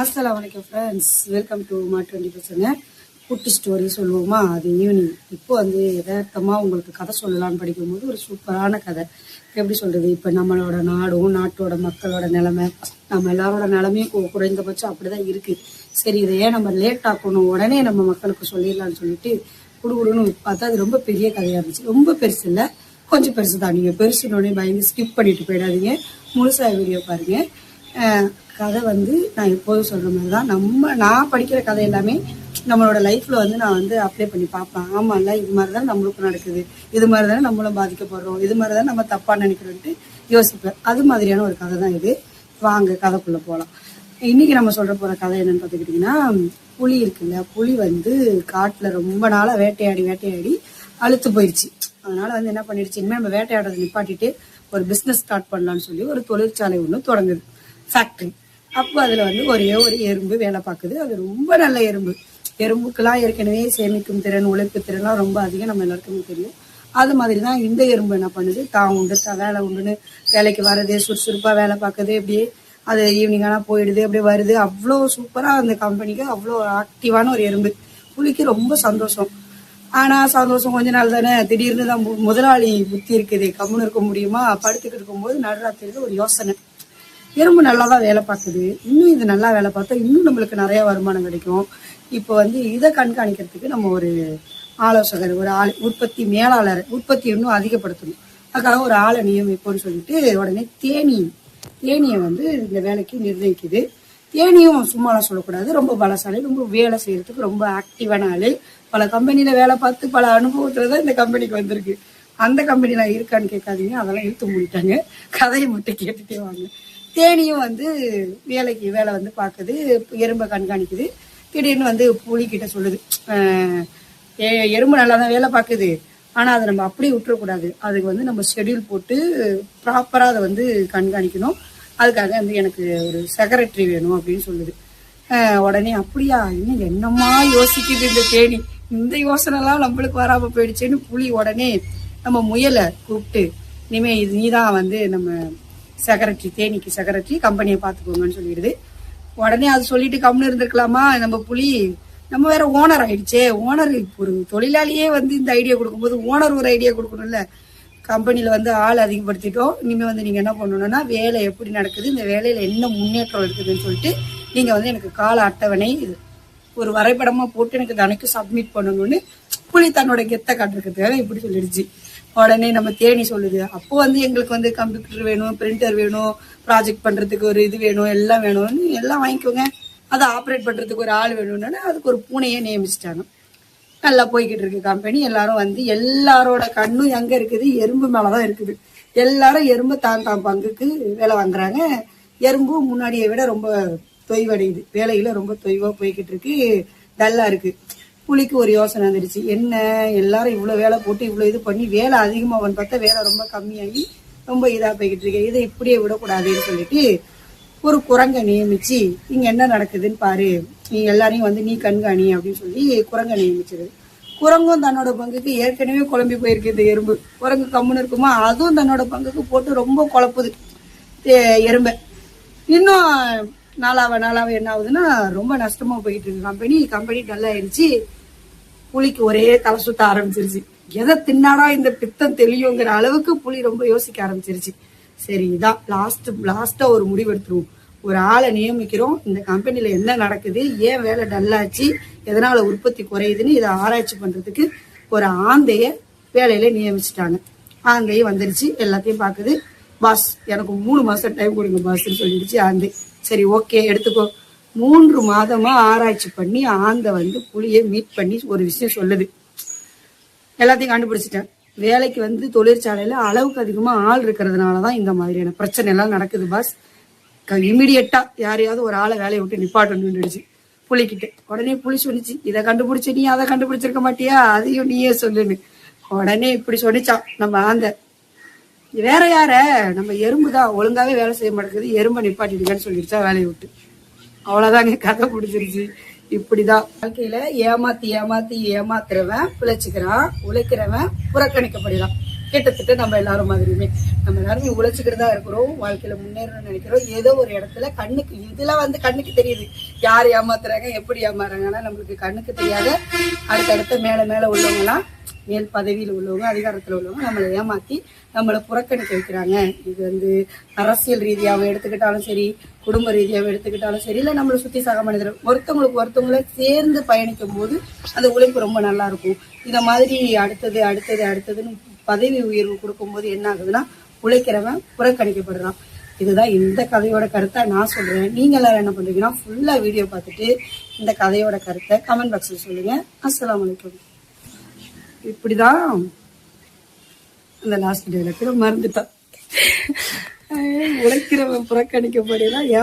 அஸ்லாம் வலைக்கம் friends welcome to மா டுவெண்ட்டி பர்சன்ட் குட்டி ஸ்டோரி சொல்லுவோமா? அது ஈவினிங் இப்போ வந்து யதார்த்தமாக உங்களுக்கு கதை சொல்லலாம்னு படிக்கும்போது ஒரு சூப்பரான கதை. எப்படி சொல்கிறது இப்போ நம்மளோட நாடும் நாட்டோட மக்களோட நிலமை நம்ம எல்லாரோட நிலமையும் குறைந்தபட்சம் அப்படி தான் இருக்குது சரி இதை ஏன் நம்ம லேட் ஆக்கணும்? உடனே நம்ம மக்களுக்கு சொல்லிடலாம்னு சொல்லிட்டு குடுகுடுன்னு பார்த்தா அது ரொம்ப பெரிய கதையாக இருந்துச்சு. ரொம்ப பெருசு இல்லை. கொஞ்சம் பெருசு தான் நீங்கள் பெருசுனோடனே பயந்து ஸ்கிப் பண்ணிட்டு போயிடாதீங்க. முழுசாக வீடியோ பாருங்கள் கதை வந்து நான் எப்போதும் சொல்ற மாதிரி தான் நம்ம நான் படிக்கிற கதை எல்லாமே நம்மளோட லைஃப்ல வந்து நான் வந்து அப்ளை பண்ணி பார்ப்பேன். ஆமாம்ல இது மாதிரி தான் நம்மளுக்கும் நடக்குது. இது மாதிரி தானே நம்மளும் பாதிக்கப்படுறோம். இது மாதிரி தான் நம்ம தப்பா நினைக்கிறோன்ட்டு யோசிப்பேன். அது மாதிரியான ஒரு கதை தான் இது. வாங்க கதைக்குள்ள போகலாம் இன்னைக்கு நம்ம சொல்ற போற கதை என்னன்னு பார்த்துக்கிட்டிங்கன்னா புலி இருக்குல்ல புலி வந்து காட்டுல ரொம்ப நாளா வேட்டையாடி வேட்டையாடி அழுத்து போயிடுச்சு அதனால வந்து என்ன பண்ணிடுச்சு? இனிமேல் நம்ம வேட்டையாடுறதை நிப்பாட்டிட்டு ஒரு பிசினஸ் ஸ்டார்ட் பண்ணலாம்னு சொல்லி ஒரு தொழிற்சாலை ஒன்று தொடங்குது. ஃபேக்ட்ரி அப்போ அதில் வந்து ஒரே ஒரு எறும்பு வேலை பார்க்குது. அது ரொம்ப நல்ல எறும்பு. எறும்புக்கெல்லாம் ஏற்கனவே சேமிக்கும் திறன் உழைப்பு திறன்லாம் ரொம்ப அதிகம். நம்ம எல்லாருக்குமே தெரியும். அது மாதிரி தான் இந்த எறும்பு என்ன பண்ணுது? தான் உண்டு தான் வேலை உண்டுன்னு வேலைக்கு வர்றது சுறுசுறுப்பாக வேலை பார்க்குது அப்படியே அது ஈவினிங் ஆனால் போயிடுது அப்படியே வருது. அவ்வளோ சூப்பராக அந்த கம்பெனிக்கு அவ்வளோ ஆக்டிவான ஒரு எறும்பு. புலிக்கு ரொம்ப சந்தோஷம். ஆனால் சந்தோஷம் கொஞ்ச நாள் தானே. திடீர்னு தான் முதலாளி புத்தி இருக்குது. கம்முன்னு இருக்க முடியுமா? படுத்துக்கிட்டு இருக்கும்போது நடுராத்திரியில ஒரு யோசனை. எறும்பு நல்லா தான் வேலை பார்க்குது. இன்னும் இது நல்லா வேலை பார்த்தா இன்னும் நம்மளுக்கு நிறைய வருமானம் கிடைக்கும். இப்போ வந்து இதை கண்காணிக்கிறதுக்கு நம்ம ஒரு ஆலோசகர் ஒரு ஆள் உற்பத்தி மேலாளர் உற்பத்தி இன்னும் அதிகப்படுத்தணும். அதுக்காக ஒரு ஆளை நியமிப்போம்னு சொல்லிட்டு உடனே தேனி தேனியை வந்து இந்த வேலைக்கு நிர்ணயிக்குது. தேனியும் சும்மாலாம் சொல்லக்கூடாது. ரொம்ப பலசாலி ரொம்ப வேலை செய்யறதுக்கு ரொம்ப ஆக்டிவான ஆளு. பல கம்பெனியில வேலை பார்த்து பல அனுபவத்துல தான் இந்த கம்பெனிக்கு வந்திருக்கு. அந்த கம்பெனியில் இருக்கான்னு கேட்காதீங்க. அதெல்லாம் இழுத்து மூடிட்டாங்க. கதையை மட்டும் கேட்டுட்டே வாங்க. தேனியும் வந்து வேலைக்கு வேலை வந்து பார்க்குது எறும்பை கண்காணிக்குது. திடீர்னு வந்து புலிக்கிட்ட சொல்லுது. எறும்பு நல்லா தான் வேலை பார்க்குது. ஆனால் அதை நம்ம அப்படியே விட்டுறக்கூடாது. அதுக்கு வந்து நம்ம ஷெட்யூல் போட்டு ப்ராப்பராக அதை வந்து கண்காணிக்கணும். அதுக்காக வந்து எனக்கு ஒரு செக்ரட்டரி வேணும் அப்படின்னு சொல்லுது. உடனே அப்படியா? இன்னும் என்னமா யோசிக்குது இந்த தேனி? இந்த யோசனைலாம் நம்மளுக்கு வராமல் போயிடுச்சேன்னு புலி உடனே நம்ம முயலை கூப்பிட்டு இனிமே இது நீ தான் வந்து நம்ம செக்ரட்டரி தேனிக்கு செக்ரட்டரி கம்பெனியை பார்த்துக்கோங்கன்னு சொல்லிடுது. உடனே அது சொல்லிட்டு கம்முன்னு இருந்திருக்கலாமா? நம்ம புலி நம்ம வேற ஓனர் ஆயிடுச்சே. ஓனர் ஒரு தொழிலாளியே வந்து இந்த ஐடியா கொடுக்கும்போது ஓனர் ஒரு ஐடியா கொடுக்கணும்ல. கம்பெனியில் வந்து ஆள் அதிகப்படுத்திட்டோம். இனிமேல் வந்து நீங்கள் என்ன பண்ணணும்னா வேலை எப்படி நடக்குது இந்த வேலையில் என்ன முன்னேற்றம் இருக்குதுன்னு சொல்லிட்டு நீங்கள் வந்து எனக்கு கால அட்டவணை இது. ஒரு வரைபடமா போட்டு எனக்கு தனக்கு சப்மிட் பண்ணணும்னு புலி தன்னோட கெத்த காட்டுறதுக்காக இப்படி சொல்லிடுச்சு. உடனே நம்ம தேனி சொல்லுது. அப்போ வந்து எங்களுக்கு வந்து கம்ப்யூட்டர் வேணும் பிரிண்டர் வேணும் ப்ராஜெக்ட் பண்றதுக்கு ஒரு இது வேணும் எல்லாம் வேணும்னு எல்லாம் வாங்கிக்கோங்க. அதை ஆப்ரேட் பண்றதுக்கு ஒரு ஆள் வேணும்னு அதுக்கு ஒரு பூனையே நியமிச்சிட்டாங்க. நல்லா போய்கிட்டு இருக்கு கம்பெனி எல்லாரும் வந்து எல்லாரோட கண்ணும் எங்க இருக்குது? எறும்பு மேலதான் இருக்குது. எல்லாரும் எறும்பு தான் தான் பங்குக்கு வேலை வாங்குறாங்க. எறும்பு முன்னாடியை விட ரொம்ப தொய்வடையுது. வேலையில ரொம்ப தொய்வா போய்கிட்டு இருக்கு. டல்லா இருக்கு. புலிக்கு ஒரு யோசனை வந்துடுச்சு என்ன எல்லாரும் இவ்வளோ வேலை போட்டு இவ்வளோ இது பண்ணி வேலை அதிகமாகன்னு பார்த்தா வேலை ரொம்ப கம்மியாகி ரொம்ப இதாக போய்கிட்டு இருக்கு. இதை இப்படியே விடக்கூடாதுன்னு சொல்லிட்டு ஒரு குரங்கை நியமிச்சு இங்கே என்ன நடக்குதுன்னு பாரு. நீ எல்லாரையும் வந்து நீ கண்காணி அப்படின்னு சொல்லி குரங்கை நியமிச்சது. குரங்கும் தன்னோட பங்குக்கு ஏற்கனவே குழம்பி போயிருக்கு இந்த எறும்பு. குரங்கு கம்முன்னு இருக்குமா? அதுவும் தன்னோட பங்குக்கு போட்டு ரொம்ப குழப்புது. எறும்பை. இன்னும் நாளாவ நாளாவ என்ன ஆகுதுன்னா ரொம்ப நஷ்டமா போயிட்டு இருக்கு. கம்பெனி கம்பெனி டல் ஆயிடுச்சு புலிக்கு ஒரே தலை சுத்த ஆரம்பிச்சிருச்சு. எதை தின்னாடா இந்த பித்தம் தெளியுங்கிற அளவுக்கு புலி ரொம்ப யோசிக்க ஆரம்பிச்சிருச்சு. சரி இதான் லாஸ்ட் லாஸ்டா ஒரு முடிவு எடுத்துருவோம். ஒரு ஆளை நியமிக்கிறோம். இந்த கம்பெனில என்ன நடக்குது? ஏன் வேலை டல்லாச்சு எதனால உற்பத்தி குறையுதுன்னு இதை ஆராய்ச்சி பண்றதுக்கு ஒரு ஆந்தைய வேலையில நியமிச்சிட்டாங்க. ஆந்தையும் வந்துருச்சு. எல்லாத்தையும் பாக்குது பாஸ் எனக்கு மூணு மாசம் டைம் கொடுங்க பாஸ்ன்னு சொல்லிடுச்சு ஆந்தை. சரி ஓகே எடுத்துக்கோ. மூன்று மாதமா ஆராய்ச்சி பண்ணி ஆந்தை வந்து புலியை மீட் பண்ணி ஒரு விஷயம் சொல்லுது. எல்லாத்தையும் கண்டுபிடிச்சிட்டேன். வேலைக்கு வந்து தொழிற்சாலையில அளவுக்கு அதிகமா ஆள் இருக்கிறதுனால தான் இந்த மாதிரியான பிரச்சனை எல்லாம் நடக்குது பாஸ் இமீடியட்டா யாரையாவது ஒரு ஆளை வேலையை விட்டு நிப்பாட்டணும்னுடுச்சு புலிக்கிட்ட. உடனே புலி சொல்லிச்சு இதை கண்டுபிடிச்சி நீ அதை கண்டுபிடிச்சிருக்க மாட்டியா? அதையும் நீயே சொல்லுன்னு. உடனே இப்படி சொன்னிச்சான் நம்ம ஆந்தை. வேற யார? நம்ம எறும்பு தான் ஒழுங்காவே வேலை செய்ய மாட்டேங்குது. எறும்பை நிப்பாட்டிடுங்கன்னு சொல்லிடுச்சா வேலையை விட்டு. அவ்வளோதாங்க கதை பிடிச்சிருச்சு இப்படிதான். வாழ்க்கையில ஏமாத்தி ஏமாத்தி ஏமாத்துறவன் பிழைச்சிக்கிறான் உழைக்கிறவன் புறக்கணிக்கப்படுகிறான். கிட்டத்தட்ட நம்ம எல்லாரும் மாதிரியுமே. நம்ம எல்லாருமே உழைச்சிக்கிட்டு தான் இருக்கிறோம். வாழ்க்கையில முன்னேறணும்னு நினைக்கிறோம். ஏதோ ஒரு இடத்துல கண்ணுக்கு இதுல வந்து கண்ணுக்கு தெரியுது. யார் ஏமாத்துறாங்க எப்படி ஏமாறாங்கன்னா நம்மளுக்கு கண்ணுக்கு தெரியாத அடுத்தடுத்த மேலே மேலே உள்ளவங்களாம் மேல் பதவியில் உள்ளவங்க அதிகாரத்தில் உள்ளவங்க நம்மளை ஏமாத்தி நம்மளை புறக்கணிக்க வைக்கிறாங்க. இது வந்து அரசியல் ரீதியாகவும் எடுத்துக்கிட்டாலும் சரி குடும்ப ரீதியாக எடுத்துக்கிட்டாலும் சரி இல்லை நம்மளை சுற்றி சக மனிதர் ஒருத்தவங்களுக்கு ஒருத்தவங்கள சேர்ந்து பயணிக்கும் போது அந்த உழைப்பு ரொம்ப நல்லா இருக்கும். இந்த மாதிரி அடுத்தது அடுத்தது அடுத்ததுன்னு பதவி உயர்வு கொடுக்கும்போது என்ன ஆகுதுன்னா உழைக்கிறவன் புறக்கணிக்கப்படுறான். இதுதான் இந்த கதையோட கருத்தை நான் சொல்றேன். நீங்க எல்லாரும் என்ன பண்றீங்கன்னா ஃபுல்லா வீடியோ பார்த்துட்டு இந்த கதையோட கருத்தை கமெண்ட் பாக்ஸ்ல சொல்லுங்க. அஸ்ஸலாமு அலைக்கும். இப்படிதான் அந்த லாஸ்ட் டேல கூட மறந்துட்டான். உழைக்கிறவன் புறக்கணிக்கப்படுதான்